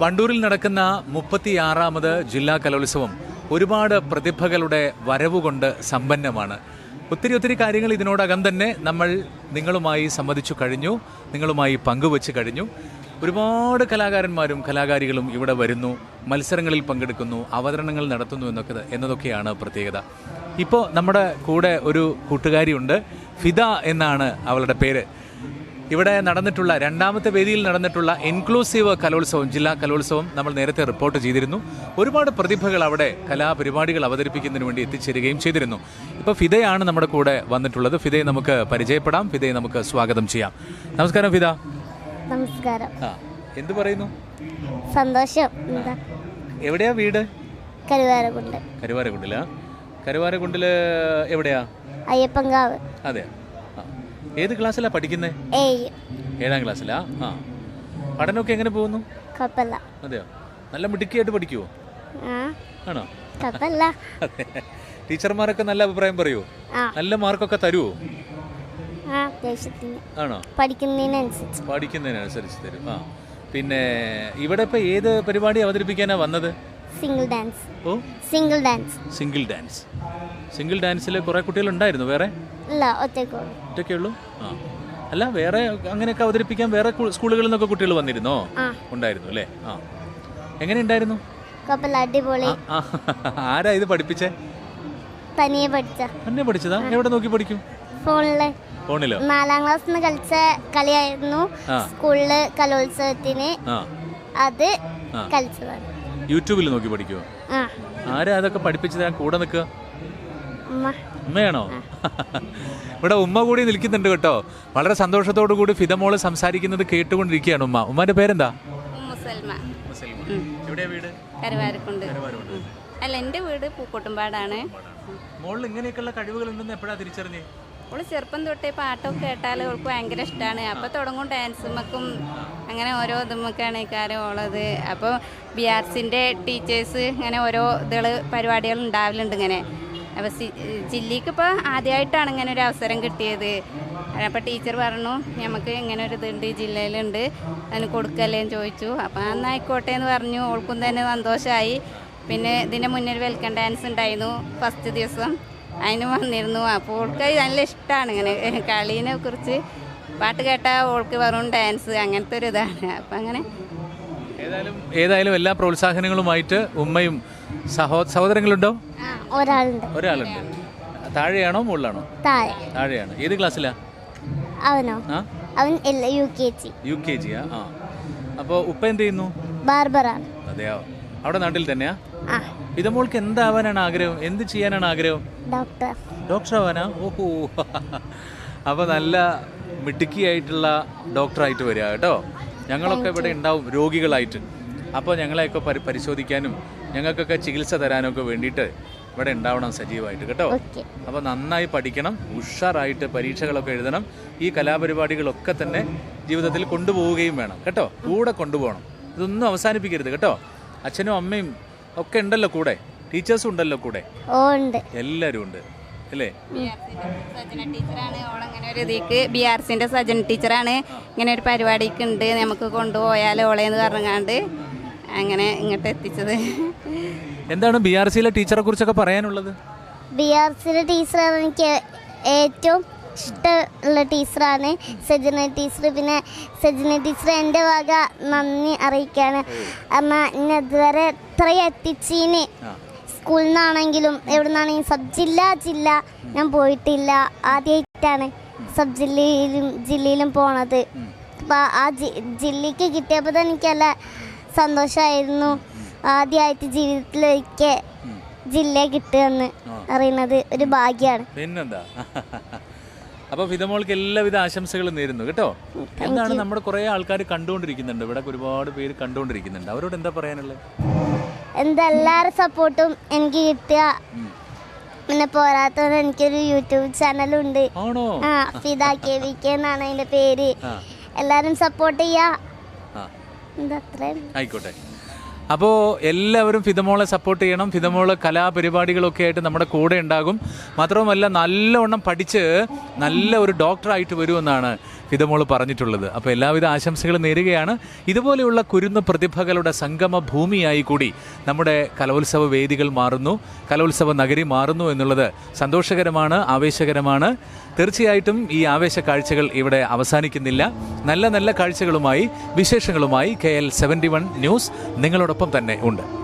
വണ്ടൂരിൽ നടക്കുന്ന മുപ്പത്തിയാറാമത് ജില്ലാ കലോത്സവം ഒരുപാട് പ്രതിഭകളുടെ വരവുകൊണ്ട് സമ്പന്നമാണ്. ഒത്തിരി ഒത്തിരി കാര്യങ്ങൾ ഇതിനോടകം തന്നെ നമ്മൾ നിങ്ങളുമായി സംവദിച്ചു കഴിഞ്ഞു നിങ്ങളുമായി പങ്കുവച്ച് കഴിഞ്ഞു. ഒരുപാട് കലാകാരന്മാരും കലാകാരികളും ഇവിടെ വരുന്നു മത്സരങ്ങളിൽ പങ്കെടുക്കുന്നു അവതരണങ്ങൾ നടത്തുന്നു എന്നൊക്കെ എന്നതൊക്കെയാണ് പ്രത്യേകത. ഇപ്പോൾ നമ്മുടെ കൂടെ ഒരു കൂട്ടുകാരിയുണ്ട് ഫിദ എന്നാണ് അവളുടെ പേര്. ഇവിടെ നടന്നിട്ടുള്ള രണ്ടാമത്തെ വേദിയിൽ നടന്നിട്ടുള്ള ഇൻക്ലൂസീവ് കലോത്സവം ജില്ലാ കലോത്സവം നമ്മൾ നേരത്തെ റിപ്പോർട്ട് ചെയ്തിരുന്നു. ഒരുപാട് പ്രതിഭകൾ അവിടെ കലാപരിപാടികൾ അവതരിപ്പിക്കുന്നതിന് വേണ്ടി എത്തിച്ചേരുകയും ചെയ്തിരുന്നു. ഇപ്പോൾ ഫിദയാണ് നമ്മുടെ കൂടെ വന്നിട്ടുള്ളത്. ഫിദയെ നമുക്ക് പരിചയപ്പെടാം. ഫിദയെ നമുക്ക് സ്വാഗതം ചെയ്യാം. നമസ്കാരം ഫിദ. നമസ്കാരം. എന്ത് പറയുന്നു? സന്തോഷം. എവിടെയാ വീട്? കരുവാരകുണ്ട്. കരുവാരകുണ്ടിൽ? കരുവാരകുണ്ടിൽ എവിടെയാ? അയ്യപ്പങ്കാവ് അതെ ഏത് ക്ലാസ്സിലാ പഠിക്കുന്നത് ഏഴാം. ക്ലാസ്സിലാ? ആ. പഠനമൊക്കെ എങ്ങനെ പോകുന്നു? കുഴപ്പമില്ല അതെയോ? നല്ല മിടുക്കിയായിട്ട് പഠിക്കുവോ? ആണോ? കുഴപ്പമില്ല ടീച്ചർമാരൊക്കെ നല്ല അഭിപ്രായം പറയുവോ? നല്ല മാർക്കൊക്കെ തരുവോ? ആണോ? പഠിക്കുന്നതിനനുസരിച്ച്. പഠിക്കുന്നതിനനുസരിച്ച് തരും. ആ. പിന്നെ ഇവിടെ ഇപ്പൊ ഏത് പരിപാടി അവതരിപ്പിക്കാനാ വന്നത്? സിംഗിൾ ഡാൻസ് ഓ. Single dance single dance single ഡാൻസിൽ കുറെ കുട്ടികളുണ്ടായിരുന്നു. വേറെ? ഇല്ല ഒറ്റയ്ക്ക് ഒറ്റയ്ക്കേ ഉള്ളൂ? ആ. അല്ല വേറെ അങ്ങനെയൊക്കെ അവതരിപ്പിക്കാൻ വേറെ സ്കൂളുകളിൽ നിന്നൊക്കെ കുട്ടികൾ വന്നിരുന്നോ? ഉണ്ടായിരുന്നു അല്ലേ? ആ. എങ്ങനെ ഉണ്ടായിരുന്നു? അടിപൊളി. ആരാ ഇത് പഠിപ്പിച്ചേ? തനിയെ പഠിച്ച. തന്നെ പഠിച്ചതാ? എവിടെ നോക്കി പഠിക്കും? ഫോണിൽ. ഫോണിലോ? നാലാം ക്ലാസ് കളിച്ച കളിയായിരുന്നു സ്കൂളിൽ കലോത്സവത്തിന്. അത്. കളിച്ചതാണ്. യൂട്യൂബിൽ നോക്കി പഠിക്കുവോ? ആരാ അതൊക്കെ പഠിപ്പിച്ചത്? തരാൻ കൂടെ നിൽക്കുക ഉമ്മയാണോ? ഇവിടെ ഉമ്മ കൂടി നിൽക്കുന്നുണ്ട് കേട്ടോ. വളരെ സന്തോഷത്തോടു കൂടി ഫിതമോൾ സംസാരിക്കുന്നത് കേട്ടുകൊണ്ടിരിക്കുകയാണ് ഉമ്മ. ഉമ്മാന്റെ പേരെന്താ. അല്ല എന്റെ വീട് പൂക്കോട്ടുംപാടാണ്. മോളിൽ ഇങ്ങനെയൊക്കെയുള്ള കഴിവുകൾ ഉണ്ടെന്ന് എപ്പോഴാ തിരിച്ചറിഞ്ഞേ? അവൾ ചെറുപ്പം തൊട്ടേ പാട്ടൊക്കെ കേട്ടാൽ അവൾക്ക് ഭയങ്കര ഇഷ്ടമാണ് അപ്പോൾ തുടങ്ങും ഡാൻസുമൊക്കും അങ്ങനെ ഓരോ ഇതുമൊക്കെയാണ് കാര്യം ഉള്ളത് അപ്പോൾ ബി ആർ സിന്റെ ടീച്ചേഴ്സ് ഇങ്ങനെ ഓരോ ഇതുകൾ പരിപാടികൾ ഉണ്ടാവലുണ്ട് ഇങ്ങനെ. അപ്പോൾ ജില്ലിക്ക് ഇപ്പോൾ ആദ്യമായിട്ടാണ് ഇങ്ങനെ ഒരു അവസരം കിട്ടിയത്. അപ്പോൾ ടീച്ചർ പറഞ്ഞു നമുക്ക് ഇങ്ങനെ ഒരു ഇതുണ്ട് ജില്ലയിലുണ്ട്. അതിന് കൊടുക്കല്ലേന്ന് ചോദിച്ചു. അപ്പോൾ അന്നായിക്കോട്ടെ എന്ന് പറഞ്ഞു. ഓൾക്കും തന്നെ സന്തോഷമായി പിന്നെ ഇതിന്റെ മുന്നിൽ വെൽക്കം ഡാൻസ് ഉണ്ടായിരുന്നു. ഫസ്റ്റ് ദിവസം. അതിന് വന്നിരുന്നു. അപ്പോൾ ഓൾക്ക് നല്ല ഇഷ്ടമാണ് ഇങ്ങനെ കളീനെ കുറിച്ച് പാട്ട് കേട്ടാൽ ഓൾക്ക് വെറും ഡാൻസ് അങ്ങനത്തെ ഒരു ഇതാണ്. അപ്പം അങ്ങനെ ഏതായാലും ഏതായാലും എല്ലാ പ്രോത്സാഹനങ്ങളുമായിട്ട് ഉമ്മയും സഹോ സഹോദരങ്ങളുണ്ടോ? ആ ഒരാളുണ്ട്. ഒരാളുണ്ട്. താഴെയാണോ മുകളിലാണോ? താഴെ. താഴെയാണ്. ഏത് ക്ലാസ്സിലാ? അവനോ? അവൻ U K G. U K ജിയാ ആ അപ്പോൾ ഉപ്പ എന്ത് ചെയ്യുന്നു? ബാർബറാണ്. അതെയോ? അവിടെ നാട്ടിൽ തന്നെയാ? ഇതമോൾക്ക് എന്താവാനാണ് ആഗ്രഹം? എന്ത് ചെയ്യാനാണ് ആഗ്രഹം? ഡോക്ടർ. ഡോക്ടർ ആവാനാ ഓഹോ. അപ്പോൾ നല്ല മിടുക്കിയായിട്ടുള്ള ഡോക്ടറായിട്ട് വരിക കേട്ടോ. ഞങ്ങളൊക്കെ ഇവിടെ ഉണ്ടാവും രോഗികളായിട്ട്. അപ്പോൾ ഞങ്ങളെയൊക്കെ പരി പരിശോധിക്കാനും ഞങ്ങൾക്കൊക്കെ ചികിത്സ തരാനൊക്കെ വേണ്ടിയിട്ട് ഇവിടെ ഉണ്ടാവണം സജീവമായിട്ട് കേട്ടോ. അപ്പോൾ നന്നായി പഠിക്കണം ഉഷാറായിട്ട് പരീക്ഷകളൊക്കെ എഴുതണം ഈ കലാപരിപാടികളൊക്കെ തന്നെ ജീവിതത്തിൽ കൊണ്ടുപോവുകയും വേണം കേട്ടോ. കൂടെ കൊണ്ടുപോകണം. ഇതൊന്നും അവസാനിപ്പിക്കരുത് കേട്ടോ. അച്ഛനും അമ്മയും ഒക്കെ ഉണ്ടല്ലോ കൂടെ? ടീച്ചേഴ്സും ഉണ്ടല്ലോ കൂടെ? ഓ ഉണ്ട്. എല്ലാവരും ഉണ്ട് അല്ലേ? ബി ആർ സിന്റെ ആർ ടീച്ചറാണ് ഇങ്ങനെ ഒരു പരിപാടിക്ക് ഉണ്ട്. നമുക്ക് കൊണ്ടുപോയാൽ ഓളേന്ന് പറഞ്ഞാണ്ട് അങ്ങനെ ഇങ്ങോട്ട് എത്തിച്ചത്. എന്താണ് ബി ആർ സിയിലെ ടീച്ചറെ കുറിച്ചൊക്കെ പറയാനുള്ളത്? ബി ആർ സിയിലെ ടീച്ചറാണ് എനിക്ക് ഏറ്റവും ഇഷ്ടമുള്ള ടീച്ചറാണ്. സജന ടീച്ചർ പിന്നെ സജന ടീച്ചർ എന്റെ വക നന്ദി അറിയിക്കാണ്. അമ്മ എന്നെ ഇതുവരെ ഇത്രയും എത്തിച്ചീന്. സ്കൂളിൽ നിന്നാണെങ്കിലും എവിടെ നിന്നാണെങ്കിലും സബ് ജില്ല ജില്ല. ഞാൻ പോയിട്ടില്ല. ആദ്യമായിട്ടാണ് സബ് ജില്ലയിലും ജില്ലയിലും പോണത്. അപ്പം ആ ജി- ജില്ലയ്ക്ക് കിട്ടിയപ്പോൾ തന്നെ എനിക്ക് നല്ല സന്തോഷമായിരുന്നു. ആദ്യമായിട്ട് ജീവിതത്തിലൊരിക്കൽ ജില്ല കിട്ടുക എന്ന് അറിയുന്നത് ഒരു ഭാഗ്യമാണ്. പിന്നെന്താ? അപ്പോൾ ഫിതമോൾക്ക് എല്ലാവിധ ആശംസകളും നേരുന്നു കേട്ടോ? എന്താണ് നമ്മുടെ കുറേ ആൾക്കാർ കണ്ടുകൊണ്ടിരിക്കുന്നുണ്ട്. ഇവിടെ ഒരുപാട് പേര് കണ്ടുകൊണ്ടിരിക്കുന്നുണ്ട്. അവരോട് എന്താ പറയാനുള്ളത്? എന്താ എല്ലാവരുടെ സപ്പോർട്ടും എനിക്ക് കിട്ടുക പിന്നെ പോരാത്തവന് എനിക്കൊരു യൂട്യൂബ് ചാനലുണ്ട്. ആ ഫിദ കെ വി കെ എന്നാണ് അതിന്റെ പേര്. എല്ലാരും എല്ലാവരും സപ്പോർട്ട് ചെയ്യാ. ആ. എന്താ അത്രയും? ആയിക്കോട്ടെ. അപ്പോൾ എല്ലാവരും ഫിതമോളെ സപ്പോർട്ട് ചെയ്യണം. ഫിതമോൾ കലാപരിപാടികളൊക്കെ ആയിട്ട് നമ്മുടെ കൂടെ ഉണ്ടാകും. മാത്രവുമല്ല നല്ലവണ്ണം പഠിച്ച് നല്ല ഒരു ഡോക്ടറായിട്ട് വരുമെന്നാണ് ഫിദമോൾ പറഞ്ഞിട്ടുള്ളത്. അപ്പോൾ എല്ലാവിധ ആശംസകളും നേരുകയാണ്. ഇതുപോലെയുള്ള കുരുന്ന് പ്രതിഭകളുടെ സംഗമ ഭൂമിയായി കൂടി നമ്മുടെ കലോത്സവ വേദികൾ മാറുന്നു. കലോത്സവ നഗരി മാറുന്നു എന്നുള്ളത് സന്തോഷകരമാണ് ആവേശകരമാണ്. തീർച്ചയായിട്ടും ഈ ആവേശ കാഴ്ചകൾ ഇവിടെ അവസാനിക്കുന്നില്ല. നല്ല നല്ല കാഴ്ചകളുമായി വിശേഷങ്ങളുമായി K L seventy one news നിങ്ങളോടൊപ്പം തന്നെ ഉണ്ട്.